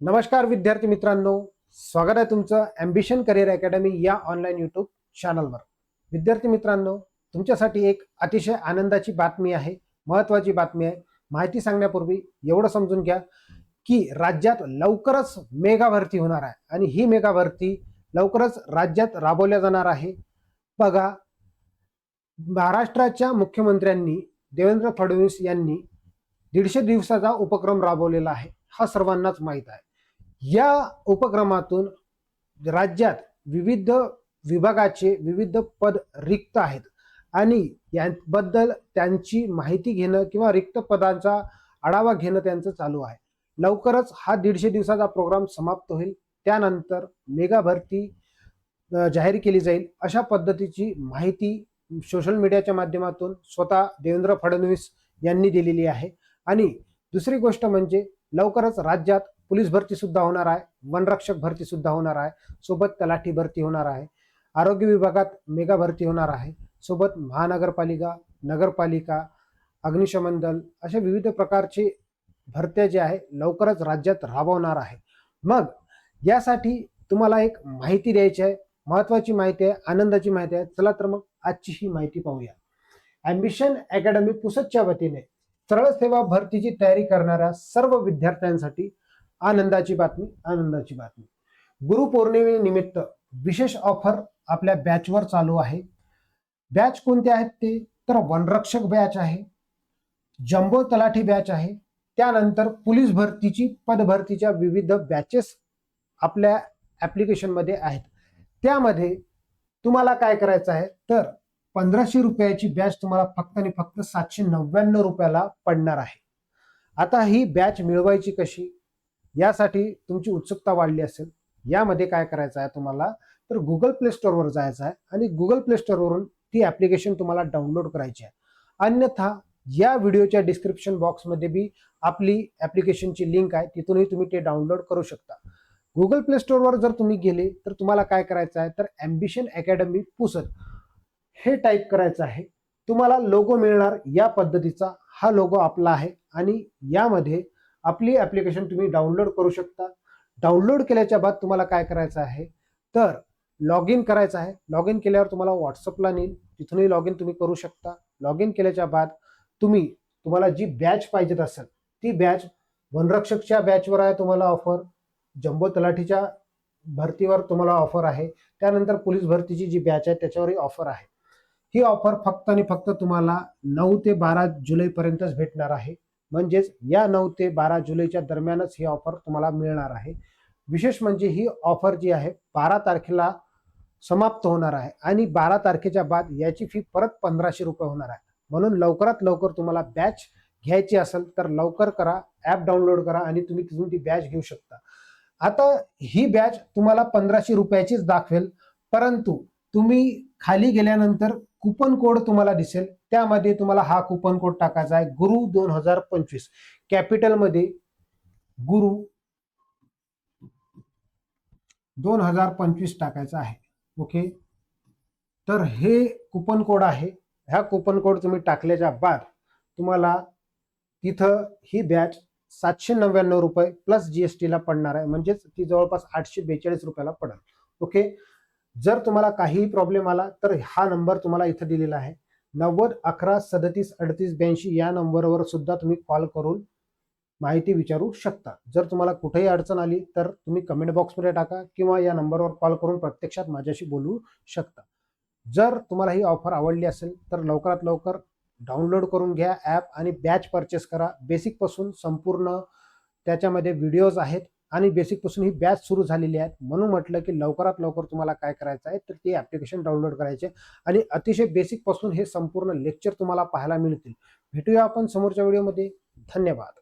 नमस्कार विद्यार्थी मित्रांनो. स्वागत आहे तुमचं ॲम्बिशन करिअर अकॅडमी या ऑनलाईन यूट्यूब चॅनलवर विद्यार्थी मित्रांनो तुमच्यासाठी एक अतिशय आनंदाची बातमी आहे महत्त्वाची बातमी आहे. माहिती सांगण्यापूर्वी एवढं समजून घ्या की राज्यात लवकरच मेगा भरती होणार आहे आणि ही मेगा भरती लवकरच राज्यात राबवल्या जाणार आहे. बघा महाराष्ट्राच्या मुख्यमंत्र्यांनी देवेंद्र फडणवीस यांनी दीडशे दिवसाचा उपक्रम राबवलेला आहे हा सर्वांनाच माहीत आहे. या उपक्रमातून राज्यात विविध विभागाचे विविध पद रिक्त आहेत. आणि याबद्दल त्यांची माहिती घेणं किंवा रिक्त पदांचा आढावा घेणं त्यांचं चालू आहे. लवकरच हा दीडशे दिवसाचा प्रोग्राम समाप्त होईल. त्यानंतर मेगा भरती जाहीर केली जाईल. अशा पद्धतीची माहिती सोशल मीडियाच्या माध्यमातून स्वतः देवेंद्र फडणवीस यांनी दिलेली आहे. आणि दुसरी गोष्ट म्हणजे लवकरच राज्यात पोलीस भरती सुद्धा होणार आहे वनरक्षक भरती सुद्धा होणार आहे सोबत तलाठी भरती होणार आहे आरोग्य विभागात मेगा भरती होणार आहे सोबत महानगरपालिका नगरपालिका अग्निशमन दल अशा विविध प्रकारचे भरत्या जे आहे लवकरच राज्यात राबवणार आहे. मग यासाठी तुम्हाला एक माहिती द्यायची आहे महत्वाची माहिती आहे आनंदाची माहिती आहे. चला तर मग आजची ही माहिती पाहूया. ॲम्बिशन अकॅडमी पुसदच्या वतीने सरळ सेवा भरतीची तयारी करणाऱ्या सर्व विद्यार्थ्यांसाठी आनंदाची बातमी आनंदाची बातमी. गुरुपौर्णिमेनिमित्त विशेष ऑफर आपल्या बॅचवर चालू आहे. बॅच कोणते आहेत ते? तर वनरक्षक बॅच आहे. जम्बो तलाठी बॅच आहे. त्यानंतर पोलीस भरतीची पदभरतीच्या विविध बॅचेस आपल्या ॲप्लिकेशनमध्ये आहेत. त्यामध्ये तुम्हाला काय करायचं आहे? तर पंधराशे रुपयाची बॅच तुम्हाला फक्त आणि फक्त सातशे नव्याण्णव रुपयाला पडणार आहे. आता ही बॅच मिळवायची कशी? यासाठी तुमची उत्सुकता वाढली असेल. यामध्ये काय करायचं आहे तुम्हाला? तर गुगल प्ले स्टोअरवर जायचं आहे आणि गुगल प्ले स्टोअरवरून ती ॲप्लिकेशन तुम्हाला डाउनलोड करायची आहे. अन्यथा या व्हिडिओच्या डिस्क्रिप्शन बॉक्समध्ये बी आपली ॲप्लिकेशनची लिंक आहे. तिथूनही तुम्ही ते डाउनलोड करू शकता. गुगल प्ले स्टोअरवर जर तुम्ही गेले तर तुम्हाला काय करायचं आहे? तर ॲम्बिशन अकॅडमी पुसत. हे टाईप करायचं आहे. तुम्हाला लोगो मिळणार या पद्धतीचा हा लोगो आपला आहे आणि यामध्ये आपली ॲप्लिकेशन तुम्ही डाउनलोड करू शकता. डाउनलोड केल्याच्या बाद तुम्हाला काय करायचं आहे? तर लॉग इन करायचं आहे. लॉग इन केल्यावर तुम्हाला व्हॉट्सअपला नेईल. तिथूनही लॉग इन तुम्ही करू शकता. लॉग इन केल्याच्या बाद तुम्ही तुम्हाला जी बॅच पाहिजेत असेल ती बॅच वनरक्षकच्या बॅचवर आहे तुम्हाला ऑफर जम्बो तलाठीच्या भरतीवर तुम्हाला ऑफर आहे. त्यानंतर पोलीस भरतीची जी बॅच आहे त्याच्यावरही ऑफर आहे. ही ऑफर फक्त आणि फक्त तुम्हाला नऊ ते बारा जुलैपर्यंतच भेटणार आहे. म्हणजेच या नऊ ते बारा जुलैच्या दरम्यानच ही ऑफर तुम्हाला मिळणार आहे. विशेष म्हणजे ही ऑफर जी आहे बारा तारखेला समाप्त होणार आहे आणि बारा तारखेच्या बाद याची फी परत पंधराशे रुपये होणार आहे. म्हणून लवकरात लवकर तुम्हाला बॅच घ्यायची असेल तर लवकर करा ॲप डाउनलोड करा आणि तुम्ही तिथून ती बॅच घेऊ शकता. आता ही बॅच तुम्हाला पंधराशे रुपयाचीच दाखवेल परंतु तुम्ही खाली गेल्यानंतर कुपन कोड तुम्हाला दिसेल. त्यामध्ये तुम्हाला हा कुपन कोड टाकायचा आहे. गुरु दोन हजार पंचवीस. कॅपिटलमध्ये गुरु दोन हजार पंचवीस टाकायचा आहे. ओके तर हे कुपन कोड आहे. ह्या कुपन कोड तुम्ही टाकल्याच्या बाद तुम्हाला तिथं ही बॅच सातशे नव्याण्णव रुपये प्लस जीएसटीला पडणार आहे. म्हणजेच ती जवळपास आठशे बेचाळीस रुपयाला पडेल. ओके जर तुम्हाला काहीही प्रॉब्लेम आला तर हा नंबर तुम्हाला इथं दिलेला आहे. नव्वद अकरा सदतीस अडतीस ब्याऐंशी या नंबरवर सुद्धा तुम्ही कॉल करून माहिती विचारू शकता. जर तुम्हाला कुठेही अडचण आली तर तुम्ही कमेंट बॉक्समध्ये टाका किंवा या नंबरवर कॉल करून प्रत्यक्षात माझ्याशी बोलू शकता. जर तुम्हाला ही ऑफर आवडली असेल तर लवकरात लवकर डाउनलोड करून घ्या. ॲप आणि बॅच परचेस करा. बेसिकपासून संपूर्ण त्याच्यामध्ये व्हिडिओज आहेत. आणि बेसिकपासून ही बॅच सुरू झालेली आहे म्हणून म्हटलं की लवकरात लवकर तुम्हाला काय करायचं आहे तर ते ॲप्लिकेशन डाउनलोड करायचे आणि अतिशय बेसिकपासून हे संपूर्ण लेक्चर तुम्हाला पाहायला मिळतील. भेटूया आपण समोरच्या व्हिडिओमध्ये धन्यवाद.